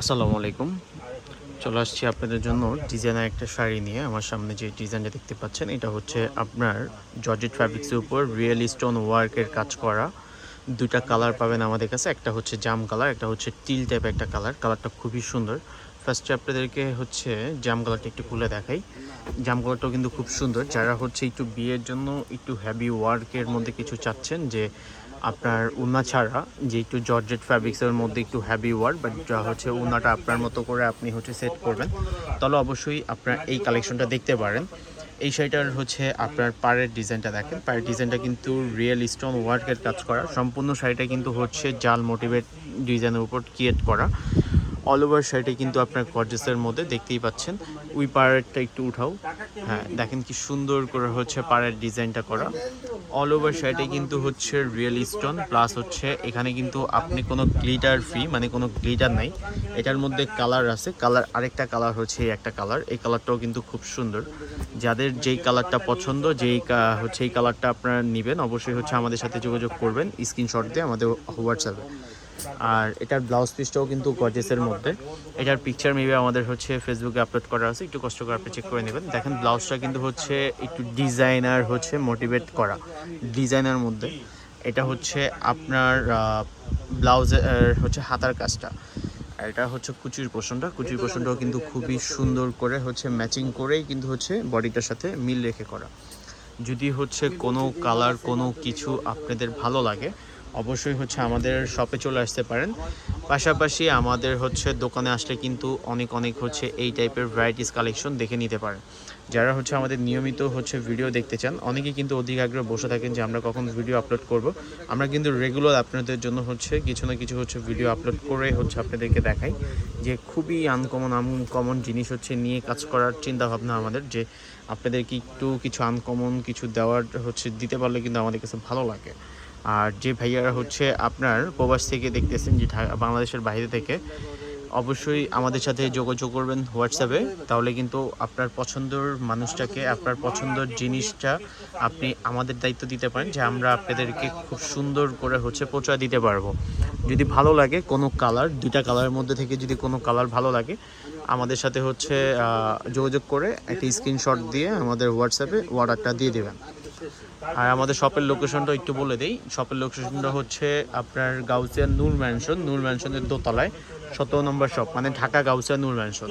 আসসালামু আলাইকুম। চলে আসছি আপনাদের জন্য ডিজাইনার একটা শাড়ি নিয়ে। আমার সামনে যে ডিজাইনটা দেখতে পাচ্ছেন, এটা হচ্ছে আপনার জর্জেট ফ্যাব্রিক্সের উপর রিয়েল স্টোন ওয়ার্কের কাজ করা। দুইটা কালার পাবেন আমাদের কাছে। একটা হচ্ছে জাম কালার, একটা হচ্ছে টিল টাইপ একটা কালার। কালারটা খুবই সুন্দর। ফার্স্টে আপনাদেরকে হচ্ছে জাম কালারটা একটু খুলে দেখাই। জাম কালারটাও কিন্তু খুব সুন্দর। যারা হচ্ছে একটু বিয়ের জন্য একটু হ্যাভি ওয়ার্কের মধ্যে কিছু চাচ্ছেন, যে আপনার উনা ছাড়া, যে একটু জর্জেট ফ্যাব্রিক্সের মধ্যে একটু হ্যাভি ওয়ার্ক বাট যা হচ্ছে উনাটা আপনার মতো করে আপনি হচ্ছে সেট করবেন। তাহলে অবশ্যই আপনার এই কালেকশনটা দেখতে পারেন। এই শাড়িটার হচ্ছে আপনার পাড়ের ডিজাইনটা দেখেন। পাড়ের ডিজাইনটা কিন্তু রিয়েল স্টোন ওয়ার্কের কাজ করা। সম্পূর্ণ শাড়িটা কিন্তু হচ্ছে জাল মোটিভেট ডিজাইনের উপর ক্রিয়েট করা। অল ওভার শাড়িটা কিন্তু আপনার গর্জেসের মধ্যে দেখতেই পাচ্ছেন। উই পাড়েরটা একটু উঠাও। হ্যাঁ দেখেন কি সুন্দর করে হচ্ছে পাড়ের ডিজাইনটা করা। অল ওভার সাইডে কিন্তু হচ্ছে রিয়েল স্টোন প্লাস হচ্ছে এখানে কিন্তু আপনি কোনো গ্লিটার ফ্রি মানে কোনো গ্লিটার নাই। এটার মধ্যে কালার আছে। কালার আরেকটা কালার হচ্ছে একটা কালার এই কালারটাও কিন্তু খুব সুন্দর। যাদের যেই কালারটা পছন্দ, যেই হচ্ছে এই কালারটা আপনারা নেবেন, অবশ্যই হচ্ছে আমাদের সাথে যোগাযোগ করবেন। স্ক্রিনশট দিয়ে আমাদের হোয়াটসঅ্যাপে। আর এটার ব্লাউজ পিসটাও কিন্তু গর্জেসের মধ্যে। এটার পিকচার মেবি আমাদের হচ্ছে ফেসবুকে আপলোড করা আছে, একটু কষ্ট করে আপনি চেক করে নেবেন। দেখেন ব্লাউজটা কিন্তু হচ্ছে একটু ডিজাইনার হচ্ছে মোটিভেট করা ডিজাইনার মধ্যে। এটা হচ্ছে আপনার ব্লাউজের হচ্ছে হাতার কাজটা। আর এটা হচ্ছে কুচির পোষণটা। কুচির পোষণটাও কিন্তু খুবই সুন্দর করে হচ্ছে ম্যাচিং করেই কিন্তু হচ্ছে বডিটার সাথে মিল রেখে করা। যদি হচ্ছে কোনো কালার কোনো কিছু আপনাদের ভালো লাগে অবশ্যই হচ্ছে আমাদের শপে চলে আসতে পারেন। পাশাপাশি আমাদের হচ্ছে দোকানে আসলে কিন্তু অনেক অনেক হচ্ছে এই টাইপের ভ্যারাইটিস কালেকশন দেখে নিতে পারেন। যারা হচ্ছে আমাদের নিয়মিত হচ্ছে ভিডিও দেখতে চান অনেকে কিন্তু অধিক আগ্রহে বসে থাকেন যে আমরা কখন ভিডিও আপলোড করব। আমরা কিন্তু রেগুলার আপনাদের জন্য হচ্ছে কিছু না কিছু হচ্ছে ভিডিও আপলোড করে হচ্ছে আপনাদেরকে দেখাই যে খুবই আনকমন আনকমন জিনিস হচ্ছে নিয়ে কাজ করার চিন্তা ভাবনা আমাদের যে আপনাদেরকে একটু কিছু আনকমন কিছু দেওয়ার হচ্ছে দিতে পারলে কিন্তু আমাদের কাছে ভালো লাগে। আর যে ভাইয়ারা হচ্ছে আপনার প্রবাস থেকে দেখতেছেন যে বাংলাদেশের বাইরে থেকে, অবশ্যই আমাদের সাথে যোগাযোগ করবেন হোয়াটসঅ্যাপে। তাহলে কিন্তু আপনার পছন্দর মানুষটাকে, আপনার পছন্দর জিনিসটা আপনি আমাদের দায়িত্ব দিতে পারেন যে আমরা আপনাদেরকে খুব সুন্দর করে হচ্ছে পৌঁছা দিতে পারব। যদি ভালো লাগে কোনো কালার, দুইটা কালারের মধ্যে থেকে যদি কোনো কালার ভালো লাগে, আমাদের সাথে হচ্ছে যোগাযোগ করে একটা স্ক্রিনশট দিয়ে আমাদের হোয়াটসঅ্যাপে অর্ডারটা দিয়ে দেবেন। আর আমাদের শপের লোকেশনটা একটু বলে দিই। শপের লোকেশনটা হচ্ছে আপনার গাউসিয়া নূর ম্যানশন নূর ম্যানশনের দোতলায়, সতেরো নম্বর শপ মানে ঢাকা গাউসিয়া নূর ম্যানশন